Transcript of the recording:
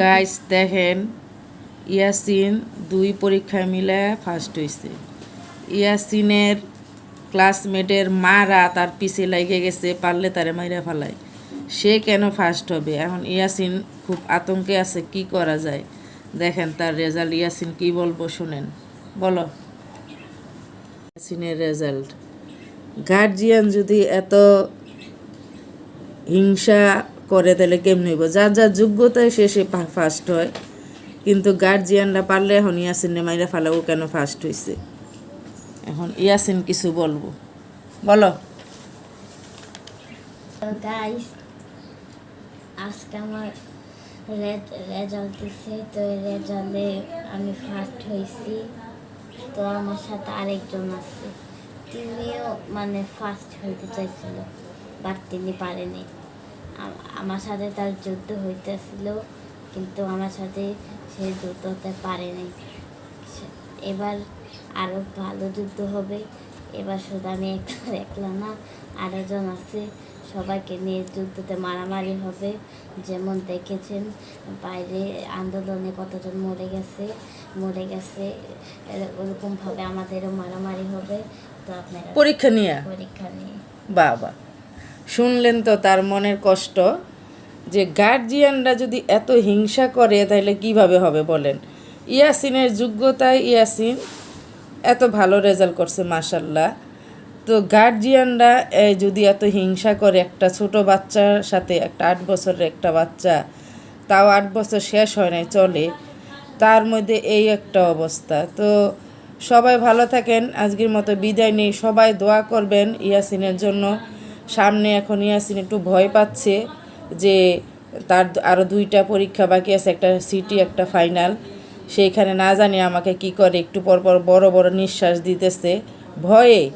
Guys দেখেন, ইয়াসিন দুই পরীক্ষায় মিলে ফার্স্ট হয়েছে ইয়াসিনের ক্লাসমেটের মারা তার পিছে লেগে গেছে, পারলে তারে মাইরা ফেলায়। সে কেন ফার্স্ট হবে? এখন ইয়াসিন খুব আতঙ্কে আছে, কি করা যায়? দেখেন, তার রেজাল্ট ইয়াসিন কি বলব শুনেন। বলো। ইয়াসিনের রেজাল্ট গার্জিয়ান যদি এত হিংসা করে, তাহলে কেমনি হইব? যার যার যোগ্যতায় সে সে ফার্স্ট হয়। কিন্তু গার্জিয়ানরা পারলে এখন ইয়াসিনে মাইরা ফেলাও কেন ফার্স্ট হয়েছে এখন ইয়াসিন কিছু বলব। বলো। গাইস আজকে আমার রেজাল্ট দিছে তো রেজাল্টে আমি ফার্স্ট হয়েছি তো আমার সাথে আরেকজন আছে। তিনিও মানে ফার্স্ট হইতে চাইছিল বাট তিনি পারেনি। আমার সাথে তার যুদ্ধ হইতেছিল কিন্তু আমার সাথে সে যুদ্ধ হতে পারেনি সে- এবার আরও ভালো যুদ্ধ হবে। এবার শুধু আমি একলা একলা না আরেকজন আছে সবাইকে নিয়ে যুদ্ধতে মারামারি হবে। যেমন দেখেছেন বাইরে আন্দোলনে কতজন মরে গেছে মরে গেছে ওরকমভাবে আমাদেরও মারামারি হবে। তো আপনারা পরীক্ষা নিয়ে? পরীক্ষা নিয়ে। বাবা শুনলেন তো তার মনের কষ্ট যে গার্জিয়ানরা যদি এত হিংসা করে, তাহলে কীভাবে হবে বলেন? ইয়াসিনের যোগ্যতায় ইয়াসিন এত ভালো রেজাল্ট করছে মাসাল্লাহ তো গার্জিয়ানরা যদি এত হিংসা করে, একটা ছোট বাচ্চার সাথে, একটা আট বছরের একটা বাচ্চা, তাও আট বছর শেষ হয় নাই, চলে, তার মধ্যে এই একটা অবস্থা। তো সবাই ভালো থাকেন, আজকের মতো বিদায় নেই। সবাই দোয়া করবেন ইয়াসিনের জন্য। সামনে এখন ইয়াসিন একটু ভয় পাচ্ছে যে তার আরও দুইটা পরীক্ষা বাকি আছে, একটা সিটি, একটা ফাইনাল। সেইখানে না জানি আমাকে কি করে, একটু পর পর বড় বড় নিঃশ্বাস দিতেছে। ভয়ে